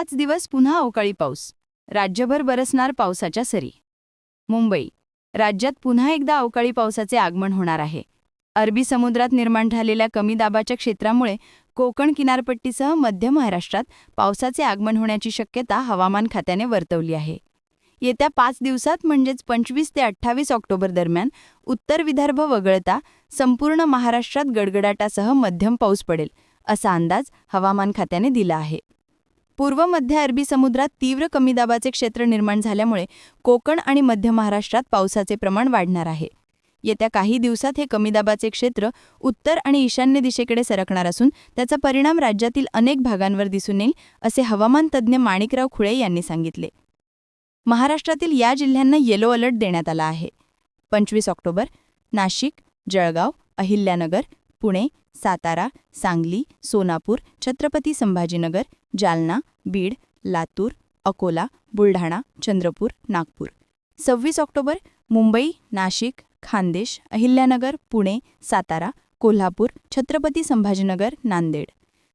पाच दिवस पुन्हा अवकाळी पाऊस. राज्यभर बरसणार पावसाच्या सरी. मुंबई. राज्यात पुन्हा एकदा अवकाळी पावसाचे आगमन होणार आहे. अरबी समुद्रात निर्माण झालेल्या कमी दाबाच्या क्षेत्रामुळे कोकण किनारपट्टीसह मध्य महाराष्ट्रात पावसाचे आगमन होण्याची शक्यता हवामान खात्याने वर्तवली आहे. येत्या पाच दिवसात म्हणजेच पंचवीस ते अठ्ठावीस ऑक्टोबर दरम्यान उत्तर विदर्भ वगळता संपूर्ण महाराष्ट्रात गडगडाटासह मध्यम पाऊस पडेल असा अंदाज हवामान खात्याने दिला आहे. पूर्व मध्य अरबी समुद्रात तीव्र कमी दाबाचे क्षेत्र निर्माण झाल्यामुळे कोकण आणि मध्य महाराष्ट्रात पावसाचे प्रमाण वाढणार आहे. येत्या काही दिवसात हे कमी दाबाचे क्षेत्र उत्तर आणि ईशान्य दिशेकडे सरकणार असून त्याचा परिणाम राज्यातील अनेक भागांवर दिसून येईल असे हवामान तज्ज्ञ माणिकराव खुळे यांनी सांगितले. महाराष्ट्रातील या जिल्ह्यांना येलो अलर्ट देण्यात आला आहे. पंचवीस ऑक्टोबर नाशिक जळगाव अहिल्यानगर पुणे सातारा सांगली सोनापूर छत्रपती संभाजीनगर जालना बीड लातूर अकोला बुलढाणा चंद्रपूर नागपूर. सव्वीस ऑक्टोबर मुंबई नाशिक खान्देश अहिल्यानगर पुणे सातारा कोल्हापूर छत्रपती संभाजीनगर नांदेड.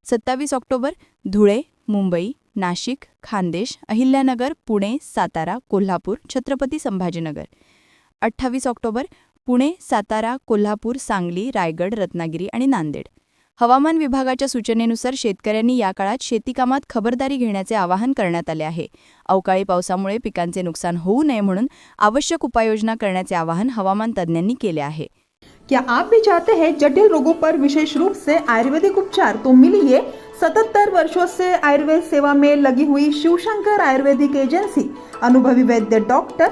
सत्तावीस ऑक्टोबर धुळे मुंबई नाशिक खान्देश अहिल्यानगर पुणे सातारा कोल्हापूर छत्रपती संभाजीनगर. अठ्ठावीस ऑक्टोबर पुणे सातारा कोल्हापूर सांगली रायगड रत्नागिरी आणि नांदेड. हवामान विभागाच्या सूचनेनुसार शेतकऱ्यांनी या काळात शेतीकामात खबरदारी घेण्याचे आवाहन करण्यात आले आहे. अवकाळी पावसामुळे पिकांचे नुकसान होऊ नये म्हणून आवश्यक उपाययोजना करण्याचे आवाहन हवामान तज्ज्ञांनी केले आहे. क्या आप भी चाहते हैं जटिल रोगों पर विशेष रूप से आयुर्वेदिक उपचार? तो मिलिए सतहत्तर वर्षों से आयुर्वेद सेवा में लगी हुई शिवशंकर आयुर्वेदिक एजेंसी। अनुभवी वैद्य डॉक्टर